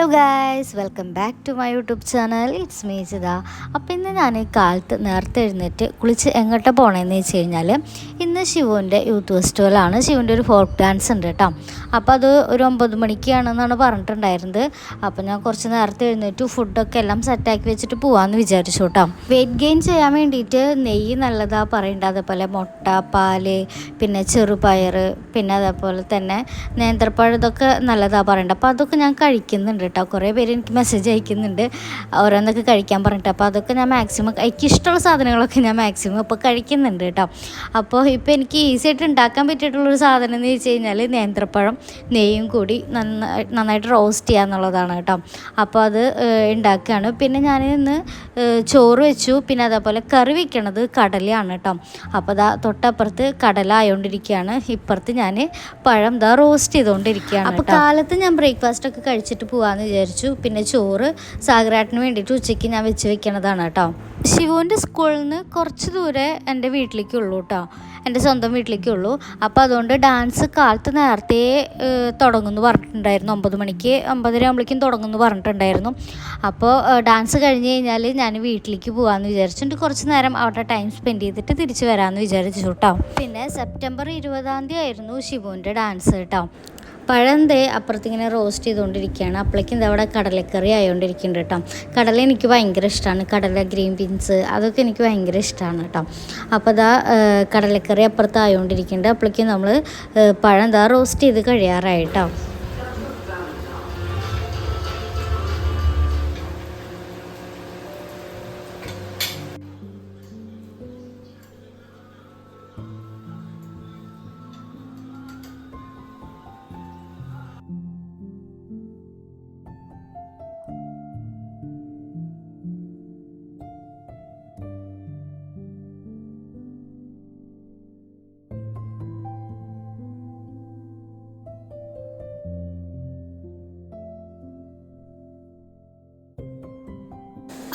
Hello guys welcome back to my YouTube channel it's me Chitha അപ്പോൾ ഇന്ന് ഞാൻ കാലത്ത് നേരത്തെ എഴുന്നേറ്റ് കുളിച്ച് എങ്ങോട്ട് പോകണമെന്ന് വെച്ച് കഴിഞ്ഞാൽ ഇന്ന് ശിവുവിന്റെ യൂത്ത് ഫെസ്റ്റിവലാണ് ശിവുവിന്റെ ഒരു ഫോക്ക് ഡാൻസ് ഉണ്ട് കേട്ടോ. അപ്പോൾ അത് ഒരു ഒമ്പത് മണിക്കാണെന്നാണ് പറഞ്ഞിട്ടുണ്ടായിരുന്നത്. അപ്പോൾ ഞാൻ കുറച്ച് നേരത്തെ എഴുന്നേറ്റ് ഫുഡൊക്കെ എല്ലാം സെറ്റാക്കി വെച്ചിട്ട് പോകാമെന്ന് വിചാരിച്ചു കേട്ടോ. വെയിറ്റ് ഗെയിൻ ചെയ്യാൻ വേണ്ടിയിട്ട് നെയ്യ് നല്ലതാ പറയേണ്ട. അതേപോലെ മുട്ട പാൽ പിന്നെ ചെറുപയർ പിന്നെ അതേപോലെ തന്നെ നേന്ത്രപ്പഴം ഇതൊക്കെ നല്ലതാ പറയേണ്ടത് അപ്പോൾ അതൊക്കെ ഞാൻ കഴിക്കുന്നുണ്ട് കേട്ടോ. കുറേ പേര് എനിക്ക് മെസ്സേജ് അയക്കുന്നുണ്ട്. ഓരോന്നൊക്കെ കഴിക്കാൻ പറഞ്ഞിട്ട്. അപ്പോൾ അതൊക്കെ ഞാൻ മാക്സിമം എനിക്കിഷ്ടമുള്ള സാധനങ്ങളൊക്കെ ഞാൻ മാക്സിമം ഇപ്പോൾ കഴിക്കുന്നുണ്ട് കേട്ടോ. അപ്പോൾ ഇപ്പോൾ എനിക്ക് ഈസി ആയിട്ട് ഉണ്ടാക്കാൻ പറ്റിയിട്ടുള്ളൊരു സാധനം എന്ന് വെച്ച് കഴിഞ്ഞാൽ നേന്ത്രപ്പഴം നെയ്യും കൂടി നന്നായി നന്നായിട്ട് റോസ്റ്റ് ചെയ്യുക എന്നുള്ളതാണ് കേട്ടോ. അപ്പോൾ അത് ഉണ്ടാക്കുകയാണ് പിന്നെ ഞാൻ ഇന്ന് ചോറ് വെച്ചു. പിന്നെ അതേപോലെ കറി വെക്കണത് കടലയാണ് കേട്ടോ. അപ്പോൾ ദാ തൊട്ടപ്പുറത്ത് കടല ആയോണ്ടിരിക്കുകയാണ് ഇപ്പുറത്ത് ഞാൻ പഴം ദാ റോസ്റ്റ് ചെയ്തുകൊണ്ടിരിക്കുകയാണ് അപ്പോൾ കാലത്ത് ഞാൻ ബ്രേക്ക്ഫാസ്റ്റ് ഒക്കെ കഴിച്ചിട്ട് പോകാമെന്ന് വിചാരിച്ചു. പിന്നെ ചോറ് സാഗരാട്ടിന് വേണ്ടിയിട്ട് ഉച്ചയ്ക്ക് ഞാൻ വെച്ച് വെക്കണതാണ് കേട്ടോ. ശിവുവിന്റെ സ്കൂളിൽ നിന്ന് കുറച്ച് ദൂരെ എന്റെ വീട്ടിലേക്കുള്ളൂ കേട്ടോ. എന്റെ സ്വന്തം വീട്ടിലേക്കുള്ളൂ. അപ്പോൾ അതുകൊണ്ട് ഡാൻസ് കാലത്ത് നേരത്തെ തുടങ്ങുമെന്ന് പറഞ്ഞിട്ടുണ്ടായിരുന്നു. ഒമ്പത് മണിക്ക് ഒമ്പതര ആകുമ്പോഴേക്കും തുടങ്ങുമെന്ന് പറഞ്ഞിട്ടുണ്ടായിരുന്നു. അപ്പോൾ ഡാൻസ് കഴിഞ്ഞ് കഴിഞ്ഞാൽ ഞാൻ വീട്ടിലേക്ക് പോകാമെന്ന് വിചാരിച്ചിട്ട് കുറച്ച് നേരം അവിടെ ടൈം സ്പെൻഡ് ചെയ്തിട്ട് തിരിച്ച് വരാമെന്ന് വിചാരിച്ചു കേട്ടോ. പിന്നെ സെപ്റ്റംബർ ഇരുപതാം തീയതി ആയിരുന്നു ശിവുവിന്റെ ഡാൻസ് കേട്ടോ. പഴം ദേ അപ്പുറത്തിങ്ങനെ റോസ്റ്റ് ചെയ്തുകൊണ്ടിരിക്കുകയാണ്. അപ്പോഴേക്കും എന്താ അവിടെ കടലക്കറി ആയതുകൊണ്ടിരിക്കുന്നുണ്ട് കേട്ടോ. കടല എനിക്ക് ഭയങ്കര ഇഷ്ടമാണ് കടല ഗ്രീൻ ബീൻസ് അതൊക്കെ എനിക്ക് ഭയങ്കര ഇഷ്ടമാണ് കേട്ടോ. അപ്പോൾ അതാ കടലക്കറി അപ്പുറത്ത് ആയതുകൊണ്ടിരിക്കുന്നുണ്ട് അപ്പോഴേക്കും നമ്മൾ പഴം ദാ റോസ്റ്റ് ചെയ്ത് കഴിയാറായി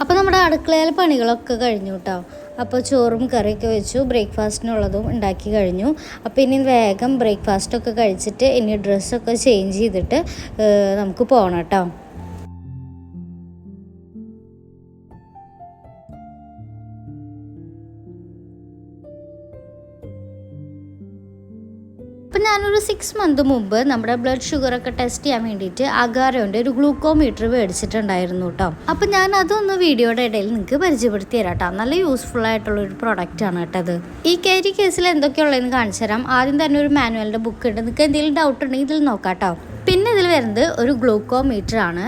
അപ്പോൾ നമ്മുടെ അടുക്കളയിലെ പണികളൊക്കെ കഴിഞ്ഞു കേട്ടോ അപ്പോൾ ചോറും കറിയൊക്കെ വെച്ചു ബ്രേക്ക്ഫാസ്റ്റിനുള്ളതും ഉണ്ടാക്കി കഴിഞ്ഞു. അപ്പോൾ ഇനി വേഗം ബ്രേക്ക്ഫാസ്റ്റൊക്കെ കഴിച്ചിട്ട് ഇനി ഡ്രസ്സൊക്കെ ചേഞ്ച് ചെയ്തിട്ട് നമുക്ക് പോകണം കേട്ടോ ഞാനൊരു സിക്സ് മന്ത് മുമ്പ് നമ്മുടെ ബ്ലഡ് ഷുഗറൊക്കെ ടെസ്റ്റ് ചെയ്യാൻ വേണ്ടിയിട്ട് അഗാരോന്റെ ഒരു ഗ്ലൂക്കോമീറ്റർ മേടിച്ചിട്ടുണ്ടായിരുന്നു കേട്ടോ അപ്പം ഞാൻ അതൊന്ന് വീഡിയോയുടെ ഇടയിൽ നിങ്ങൾക്ക് പരിചയപ്പെടുത്തി തരാം കേട്ടോ നല്ല യൂസ്ഫുൾ ആയിട്ടുള്ള ഒരു പ്രോഡക്റ്റ് ആണ് കേട്ടത് ഈ കയറി കേസിൽ എന്തൊക്കെയുള്ളതെന്ന് കാണിച്ചു തരാം. ആദ്യം തന്നെ ഒരു മാനുവലിന്റെ ബുക്ക് ഉണ്ട്. നിങ്ങൾക്ക് എന്തെങ്കിലും ഡൗട്ട് ഉണ്ടെങ്കിൽ ഇതിൽ നോക്കാം കേട്ടോ പിന്നെ ഇതിൽ വരുന്നത് ഒരു ഗ്ലൂക്കോമീറ്റർ ആണ്.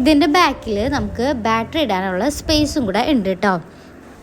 ഇതിന്റെ ബാക്കിൽ നമുക്ക് ബാറ്ററി ഇടാനുള്ള സ്പേസും കൂടെ ഉണ്ട് കേട്ടോ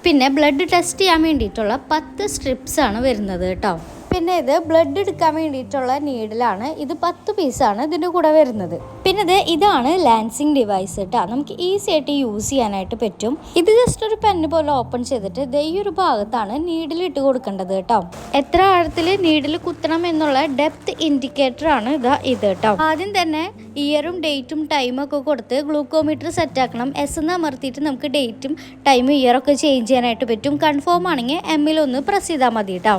പിന്നെ ബ്ലഡ് ടെസ്റ്റ് ചെയ്യാൻ വേണ്ടിയിട്ടുള്ള പത്ത് സ്ട്രിപ്സ് ആണ് വരുന്നത് കേട്ടോ പിന്നെ ഇത് ബ്ലഡ് എടുക്കാൻ വേണ്ടിയിട്ടുള്ള നീഡിലാണ് ഇത് പത്ത് പീസാണ് ഇതിന്റെ കൂടെ വരുന്നത്. പിന്നെ ഇത് ഇതാണ് ലാൻസിങ് ഡിവൈസ് കേട്ടോ നമുക്ക് ഈസി ആയിട്ട് യൂസ് ചെയ്യാനായിട്ട് പറ്റും. ഇത് ജസ്റ്റ് ഒരു പെന്ന് പോലെ ഓപ്പൺ ചെയ്തിട്ട് ദേ ഈ ഒരു ഭാഗത്താണ് നീഡിൽ ഇട്ട് കൊടുക്കേണ്ടത് കേട്ടോ എത്ര ആഴത്തിൽ നീഡിൽ കുത്തണം എന്നുള്ള ഡെപ്ത് ഇൻഡിക്കേറ്റർ ആണ് ഇതാ ഇത് കേട്ടോ ആദ്യം തന്നെ ഇയറും ഡേറ്റും ടൈമും ഒക്കെ കൊടുത്ത് ഗ്ലൂക്കോമീറ്റർ സെറ്റ് ആക്കണം. എസ് എന്ന് അമർത്തിയിട്ട് നമുക്ക് ഡേറ്റും ടൈമും ഇയറൊക്കെ ചേഞ്ച് ചെയ്യാനായിട്ട് പറ്റും. കൺഫേം ആണെങ്കിൽ എമ്മിൽ ഒന്ന് പ്രസ് ചെയ്താൽ മതി കേട്ടോ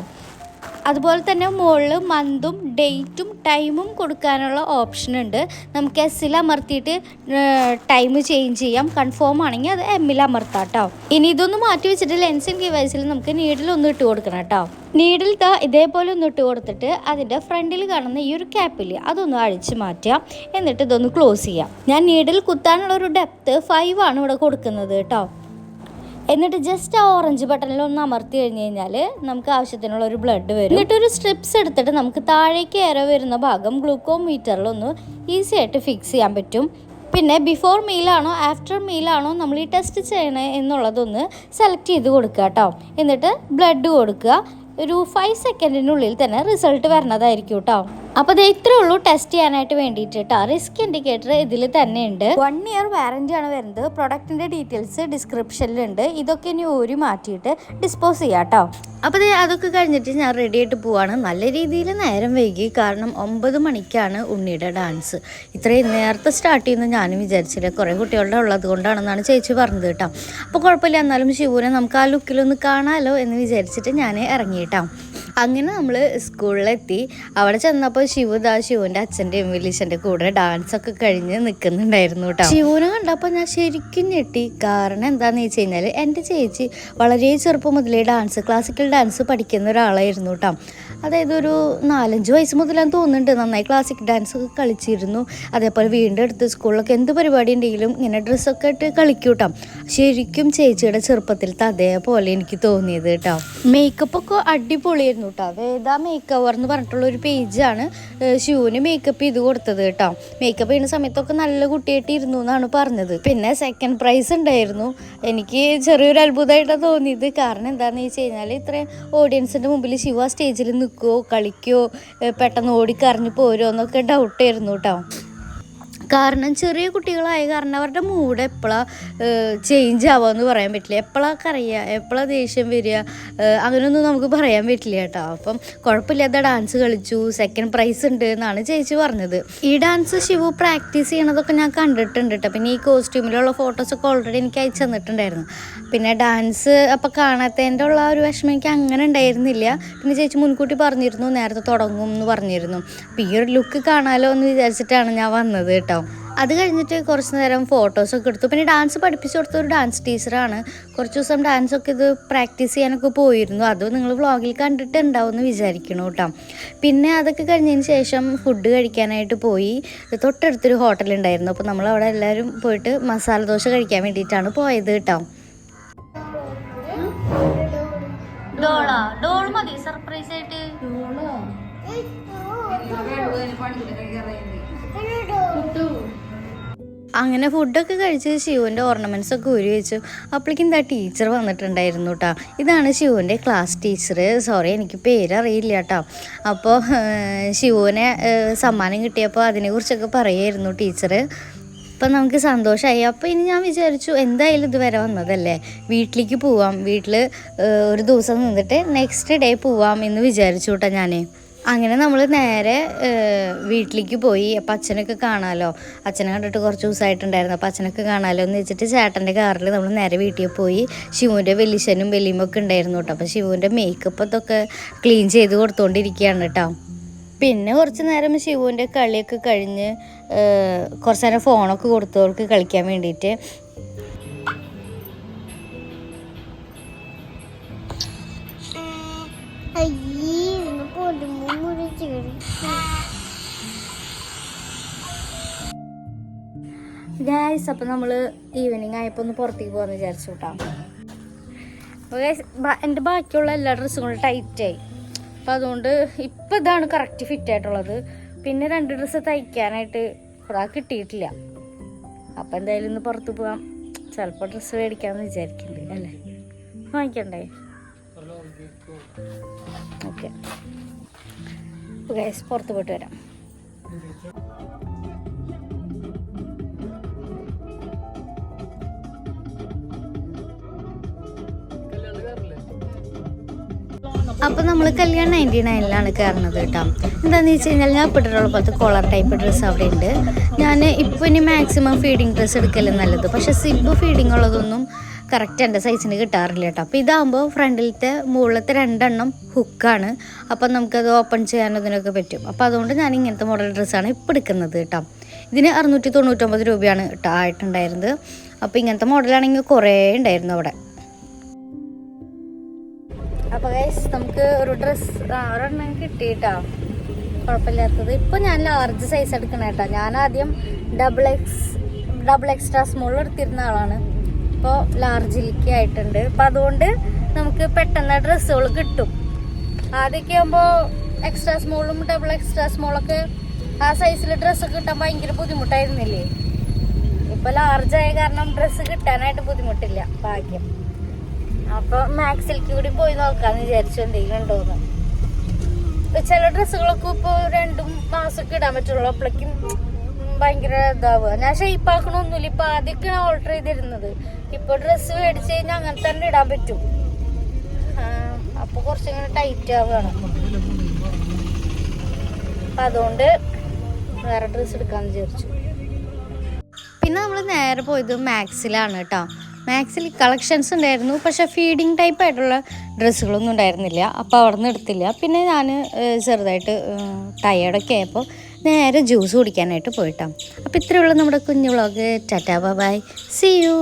അതുപോലെ തന്നെ മുകളിൽ മന്തും ഡേറ്റും ടൈമും കൊടുക്കാനുള്ള ഓപ്ഷൻ ഉണ്ട്. നമുക്ക് എസ്സിൽ അമർത്തിയിട്ട് ടൈം ചേഞ്ച് ചെയ്യാം. കൺഫേം ആണെങ്കിൽ അത് എമ്മിൽ അമർത്താം കേട്ടോ ഇനി ഇതൊന്ന് മാറ്റി വെച്ചിട്ട് ലെൻസിൻ ഡിവൈസിൽ നമുക്ക് നീഡിൽ ഒന്ന് ഇട്ട് കൊടുക്കണം കേട്ടോ നീഡിൽ താ ഇതേപോലെ ഒന്ന് ഇട്ട് കൊടുത്തിട്ട് അതിന്റെ ഫ്രണ്ടിൽ കാണുന്ന ഈ ഒരു ക്യാപ്പിൽ അതൊന്ന് അഴിച്ച് മാറ്റാം എന്നിട്ട് ഇതൊന്ന് ക്ലോസ് ചെയ്യാം. ഞാൻ നീഡിൽ കുത്താനുള്ള ഒരു ഡെപ്ത് ഫൈവ് ആണ് ഇവിടെ കൊടുക്കുന്നത് കേട്ടോ എന്നിട്ട് ജസ്റ്റ് ആ ഓറഞ്ച് ബട്ടണിൽ ഒന്ന് അമർത്തി കഴിഞ്ഞ് കഴിഞ്ഞാൽ നമുക്ക് ആവശ്യത്തിനുള്ള ഒരു ബ്ലഡ് വരും. എന്നിട്ട് ഒരു സ്ട്രിപ്സ് എടുത്തിട്ട് നമുക്ക് താഴേക്ക് ഏറെ വരുന്ന ഭാഗം ഗ്ലൂക്കോമീറ്ററിൽ ഒന്ന് ഈസി ആയിട്ട് ഫിക്സ് ചെയ്യാൻ പറ്റും. പിന്നെ ബിഫോർ മീലാണോ ആഫ്റ്റർ മീലാണോ നമ്മൾ ഈ ടെസ്റ്റ് ചെയ്യണേ എന്നുള്ളതൊന്ന് സെലക്ട് ചെയ്ത് കൊടുക്കുക കേട്ടോ എന്നിട്ട് ബ്ലഡ് കൊടുക്കുക. ഒരു ഫൈവ് സെക്കൻഡിനുള്ളിൽ തന്നെ റിസൾട്ട് വരണതായിരിക്കും കേട്ടോ അപ്പോൾ ഇത് ഇത്രേ ഉള്ളൂ ടെസ്റ്റ് ചെയ്യാനായിട്ട് വേണ്ടിയിട്ട് കേട്ടോ റിസ്ക് ഇൻഡിക്കേറ്റർ ഇതിൽ തന്നെ ഉണ്ട്. വൺ ഇയർ വാറന്റി ആണ് വരുന്നത്. പ്രൊഡക്റ്റിന്റെ ഡീറ്റെയിൽസ് ഡിസ്ക്രിപ്ഷനിലുണ്ട് ഇതൊക്കെ ഇനി ഊരി മാറ്റിയിട്ട് ഡിസ്പോസ് ചെയ്യാം കേട്ടോ അപ്പോൾ ദേ അതൊക്കെ കഴിഞ്ഞിട്ട് ഞാൻ റെഡി ആയിട്ട് പോവാണ്. നല്ല രീതിയിൽ നേരം വൈകി. കാരണം ഒമ്പത് മണിക്കാണ് ഉണ്ണിയുടെ ഡാൻസ് ഇത്രയും നേരത്തെ സ്റ്റാർട്ട് ചെയ്യുന്ന ഞാനും വിചാരിച്ചില്ല. കുറേ കുട്ടികളുടെ ഉള്ളത് കൊണ്ടാണെന്നാണ് ചേച്ചി പറഞ്ഞത് കേട്ടോ അപ്പോൾ കുഴപ്പമില്ല. എന്നാലും ശിവനെ നമുക്ക് ആ ലുക്കിലൊന്ന് കാണാമല്ലോ എന്ന് വിചാരിച്ചിട്ട് ഞാൻ ഇറങ്ങി അങ്ങനെ നമ്മൾ സ്കൂളിലെത്തി. അവിടെ ചെന്നപ്പോൾ ശിവദാ ശിവന്റെ അച്ഛന്റെയും വലിയച്ഛന്റെ കൂടെ ഡാൻസ് ഒക്കെ കഴിഞ്ഞ് നിൽക്കുന്നുണ്ടായിരുന്നു കേട്ടോ ശിവനെ കണ്ടപ്പോൾ ഞാൻ ശരിക്കും ഞെട്ടി. കാരണം എന്താണെന്ന് വെച്ച് കഴിഞ്ഞാൽ എന്റെ ചേച്ചി വളരെ ചെറുപ്പം മുതലേ ഡാൻസ് ക്ലാസിക്കൽ ഡാൻസ് പഠിക്കുന്ന ഒരാളായിരുന്നു കേട്ടോ അതായത് ഒരു നാലഞ്ച് വയസ്സ് മുതലാണ് തോന്നുന്നുണ്ട്. നന്നായി ക്ലാസിക് ഡാൻസ് ഒക്കെ കളിച്ചിരുന്നു. അതേപോലെ വീണ്ടും എടുത്ത് സ്കൂളിലൊക്കെ എന്ത് പരിപാടി ഉണ്ടെങ്കിലും ഇങ്ങനെ ഡ്രസ്സൊക്കെ ഇട്ട് കളിക്കൂട്ടാം ശരിക്കും ചേച്ചിയുടെ ചെറുപ്പത്തിലത്തെ അതേപോലെ എനിക്ക് തോന്നിയത് കേട്ടോ മേക്കപ്പ് ഒക്കെ അടിപൊളിയായിരുന്നു കേട്ടോ വേദ മേക്കവർ എന്ന് പറഞ്ഞിട്ടുള്ള ഒരു പേജാണ് ഷൂവിന് മേക്കപ്പ് ചെയ്ത് കൊടുത്തത് കേട്ടോ മേക്കപ്പ് ചെയ്യുന്ന സമയത്തൊക്കെ നല്ല കുട്ടിയായിട്ട് ഇരുന്നു എന്നാണ് പറഞ്ഞത്. പിന്നെ സെക്കൻഡ് പ്രൈസ് ഉണ്ടായിരുന്നു. എനിക്ക് ചെറിയൊരു അത്ഭുതമായിട്ടാണ് തോന്നിയത്. കാരണം എന്താണെന്ന് വെച്ച് കഴിഞ്ഞാൽ ഇത്രയും ഓഡിയൻസിന്റെ മുമ്പിൽ ശിവ സ്റ്റേജിൽ നിൽക്കുമോ കളിക്കുമോ പെട്ടെന്ന് ഓടിക്കറിഞ്ഞ് പോരുമോ എന്നൊക്കെ ഡൗട്ടായിരുന്നു കേട്ടോ കാരണം ചെറിയ കുട്ടികളായ കാരണം അവരുടെ മൂഡ് എപ്പോഴാണ് ചേഞ്ച് ആവുമെന്ന് പറയാൻ പറ്റില്ല. എപ്പോഴാണ് കറിയുക എപ്പോഴാണ് ദേഷ്യം വരിക അങ്ങനെയൊന്നും നമുക്ക് പറയാൻ പറ്റില്ല കേട്ടോ. അപ്പം കുഴപ്പമില്ലാത്ത ഡാൻസ് കളിച്ചു സെക്കൻഡ് പ്രൈസ് ഉണ്ട് എന്നാണ് ചേച്ചി പറഞ്ഞത്. ഈ ഡാൻസ് ശിവു പ്രാക്ടീസ് ചെയ്യണതൊക്കെ ഞാൻ കണ്ടിട്ടുണ്ട് കേട്ടോ. പിന്നെ ഈ കോസ്റ്റ്യൂമിലുള്ള ഫോട്ടോസൊക്കെ ഓൾറെഡി എനിക്ക് അയച്ചു തന്നിട്ടുണ്ടായിരുന്നു. പിന്നെ ഡാൻസ് അപ്പം കാണാത്തതിന്റെ ഉള്ള ഒരു വിഷമം എനിക്ക് അങ്ങനെ ഉണ്ടായിരുന്നില്ല. പിന്നെ ചേച്ചി മുൻകൂട്ടി പറഞ്ഞിരുന്നു നേരത്തെ തുടങ്ങും എന്ന് പറഞ്ഞിരുന്നു. അപ്പം ഈ ഒരു ലുക്ക് കാണാലോ എന്ന് വിചാരിച്ചിട്ടാണ് ഞാൻ വന്നത് കേട്ടോ. അത് കഴിഞ്ഞിട്ട് കുറച്ച് നേരം ഫോട്ടോസൊക്കെ എടുത്തു. പിന്നെ ഡാൻസ് പഠിപ്പിച്ചു കൊടുത്ത ഒരു ഡാൻസ് ടീച്ചറാണ് കുറച്ച് ദിവസം ഡാൻസൊക്കെ ഇത് പ്രാക്ടീസ് ചെയ്യാനൊക്കെ പോയിരുന്നു. അത് നിങ്ങൾ വ്ളോഗിൽ കണ്ടിട്ട് ഉണ്ടാവും എന്ന് വിചാരിക്കണം കേട്ടോ പിന്നെ അതൊക്കെ കഴിഞ്ഞതിന് ശേഷം ഫുഡ് കഴിക്കാനായിട്ട് പോയി. തൊട്ടടുത്തൊരു ഹോട്ടൽ ഉണ്ടായിരുന്നു. അപ്പോൾ നമ്മൾ അവിടെ എല്ലാവരും പോയിട്ട് മസാല ദോശ കഴിക്കാൻ വേണ്ടിയിട്ടാണ് പോയത് കേട്ടോ ഡോളാ? ഡോൾ മതി. സർപ്രൈസ് ആയിട്ട്. അങ്ങനെ ഫുഡൊക്കെ കഴിച്ച് ശിവന്റെ ഓർണമെന്റ്സ് ഒക്കെ ഊരി വെച്ചു. അപ്പോഴേക്കും എന്താ ടീച്ചർ വന്നിട്ടുണ്ടായിരുന്നു കേട്ടോ ഇതാണ് ശിവന്റെ ക്ലാസ് ടീച്ചർ സോറി എനിക്ക് പേരറിയില്ല കേട്ടോ അപ്പോൾ ശിവനെ സമ്മാനം കിട്ടിയപ്പോൾ അതിനെക്കുറിച്ചൊക്കെ പറയായിരുന്നു ടീച്ചർ അപ്പം നമുക്ക് സന്തോഷമായി അപ്പോൾ ഇനി ഞാൻ വിചാരിച്ചു എന്തായാലും ഇതുവരെ വന്നതല്ലേ? വീട്ടിലേക്ക് പോവാം. വീട്ടിൽ ഒരു ദിവസം നിന്നിട്ട് നെക്സ്റ്റ് ഡേ പോവാം എന്ന് വിചാരിച്ചു കേട്ടോ ഞാൻ അങ്ങനെ നമ്മൾ നേരെ വീട്ടിലേക്ക് പോയി. അപ്പം അച്ഛനൊക്കെ കാണാമല്ലോ അച്ഛനെ കണ്ടിട്ട് കുറച്ച് ദിവസമായിട്ടുണ്ടായിരുന്നു അപ്പം അച്ഛനൊക്കെ കാണാമല്ലോ എന്ന് വെച്ചിട്ട് ചേട്ടന്റെ കാറിൽ നമ്മൾ നേരെ വീട്ടിൽ പോയി ശിവുവിന്റെ വെല്ലിശനും ഒക്കെ ഉണ്ടായിരുന്നു കേട്ടോ. അപ്പം ശിവുവിന്റെ മേക്കപ്പ് അതൊക്കെ ക്ലീൻ ചെയ്ത് കൊടുത്തുകൊണ്ടിരിക്കുകയാണ് കേട്ടോ. പിന്നെ കുറച്ച് നേരം ശിവുവിന്റെ കളിയൊക്കെ കഴിഞ്ഞ് കുറച്ച് നേരം ഫോണൊക്കെ കൊടുത്തവർക്ക് കളിക്കാൻ വേണ്ടിയിട്ട്. അയ്യേ. ഗായ്സ് അപ്പം നമ്മൾ ഈവനിങ് ആയപ്പോൾ ഒന്ന് പുറത്തേക്ക് പോകാമെന്ന് വിചാരിച്ചു കേട്ടോ അപ്പോൾ ഗൈസ് എന്റെ ബാക്കിയുള്ള എല്ലാ ഡ്രസ്സും കൊണ്ട് ടൈറ്റായി അപ്പം അതുകൊണ്ട് ഇപ്പം ഇതാണ് കറക്റ്റ് ഫിറ്റ് ആയിട്ടുള്ളത്. പിന്നെ രണ്ട് ഡ്രസ്സ് തയ്ക്കാനായിട്ട് ഇവിടെ കിട്ടിയിട്ടില്ല. അപ്പം എന്തായാലും ഇന്ന് പുറത്ത് പോകാം ചിലപ്പോൾ ഡ്രസ്സ് മേടിക്കാമെന്ന് വിചാരിക്കുന്നുണ്ട് അല്ലേ? വാങ്ങിക്കണ്ടേ? ഓക്കെ ഗൈസ് പുറത്ത് പോയിട്ട് വരാം. അപ്പൊ നമ്മൾ കല്യാണം നയന്റി നയനിലാണ് കയറുന്നത് കേട്ടോ. എന്താന്ന് വെച്ച് കഴിഞ്ഞാൽ ഞാൻ ഇട്ടിട്ടുള്ള പോലത്തെ കോളർ ടൈപ്പ് ഡ്രസ്സ് അവിടെ ഉണ്ട്. ഞാൻ ഇപ്പോൾ ഇനി മാക്സിമം ഫീഡിങ് ഡ്രസ്സ് എടുക്കൽ നല്ലത്. പക്ഷെ സിബ് ഫീഡിങ് ഉള്ളതൊന്നും കറക്റ്റ് എന്റെ സൈസിന് കിട്ടാറില്ല കേട്ടോ. അപ്പോൾ ഇതാകുമ്പോൾ ഫ്രണ്ടിലത്തെ മുകളിലത്തെ രണ്ടെണ്ണം ഹുക്കാണ് അപ്പം നമുക്കത് ഓപ്പൺ ചെയ്യാനും അതിനൊക്കെ പറ്റും. അപ്പോൾ അതുകൊണ്ട് ഞാൻ ഇങ്ങനത്തെ മോഡൽ ഡ്രസ്സാണ് ഇപ്പോൾ എടുക്കുന്നത് കേട്ടോ. ഇതിന് അറുന്നൂറ്റി തൊണ്ണൂറ്റൊമ്പത് രൂപയാണ് കേട്ടോ ആയിട്ടുണ്ടായിരുന്നത്. അപ്പോൾ ഇങ്ങനത്തെ മോഡലാണെങ്കിൽ കുറേ ഉണ്ടായിരുന്നു അവിടെ. അപ്പോൾ ഗൈസ് നമുക്ക് ഒരു ഡ്രസ്സ് ഒരെണ്ണം കിട്ടിയിട്ടോ കുഴപ്പമില്ലാത്തത്. ഇപ്പോൾ ഞാൻ ലാർജ് സൈസ് എടുക്കണ കേട്ടോ. ഞാൻ ആദ്യം double X double extra small എടുത്തിരുന്ന ആളാണ്. ഇപ്പോൾ ലാർജിലേക്ക് ആയിട്ടുണ്ട്. അപ്പം അതുകൊണ്ട് നമുക്ക് പെട്ടെന്ന് ഡ്രസ്സുകൾ കിട്ടും. ആദ്യമൊക്കെ ആകുമ്പോൾ എക്സ്ട്രാ സ്മോളും ഡബിൾ എക്സ്ട്രാ സ്മോളൊക്കെ ആ സൈസിൽ ഡ്രസ്സ് കിട്ടാൻ ഭയങ്കര ബുദ്ധിമുട്ടായിരുന്നില്ലേ? ലാർജ് ആയ കാരണം ഡ്രസ്സ് കിട്ടാനായിട്ട് ബുദ്ധിമുട്ടില്ല ഭാഗ്യം. അപ്പൊ മാക്സിൽ കൂടി പോയി നോക്കാന്ന് വിചാരിച്ചു എന്തെങ്കിലും ഉണ്ടോന്ന്. ഇപ്പൊ ചില ഡ്രസ്സുകളൊക്കെ ഇപ്പൊ രണ്ടും മാസമൊക്കെ ഇടാൻ പറ്റുള്ളൂ. അപ്പോഴേക്കും ഭയങ്കര ഇതാവുക. ഞാൻ ഷേപ്പ് ആക്കണമൊന്നുമില്ല ഇപ്പൊ ആദ്യമൊക്കെ ഓർഡർ ചെയ്തിരുന്നത്. ഇപ്പൊ ഡ്രസ്സ് മേടിച്ചു കഴിഞ്ഞാൽ അങ്ങനെ തന്നെ ഇടാൻ പറ്റും. അപ്പോൾ അപ്പൊ കുറച്ചിങ്ങനെ ടൈറ്റ് ആവുകയാണ്. അപ്പൊ അതുകൊണ്ട് വേറെ ഡ്രസ്സ് എടുക്കാന്ന് വിചാരിച്ചു. പിന്നെ നമ്മൾ നേരെ പോയത് മാക്സിലാണ് കേട്ടോ. മാക്സിൽ കളക്ഷൻസ് ഉണ്ടായിരുന്നു. പക്ഷെ ഫീഡിങ് ടൈപ്പ് ആയിട്ടുള്ള ഡ്രസ്സുകളൊന്നും ഉണ്ടായിരുന്നില്ല. അപ്പോൾ അവിടെ നിന്ന് എടുത്തില്ല. പിന്നെ ഞാൻ ചെറുതായിട്ട് ടയേർഡൊക്കെ ആയപ്പോൾ നേരെ ജ്യൂസ് കുടിക്കാനായിട്ട് പോയിട്ടാണ് അപ്പോൾ ഇത്രയുള്ള നമ്മുടെ കുഞ്ഞു vlog tata bye see you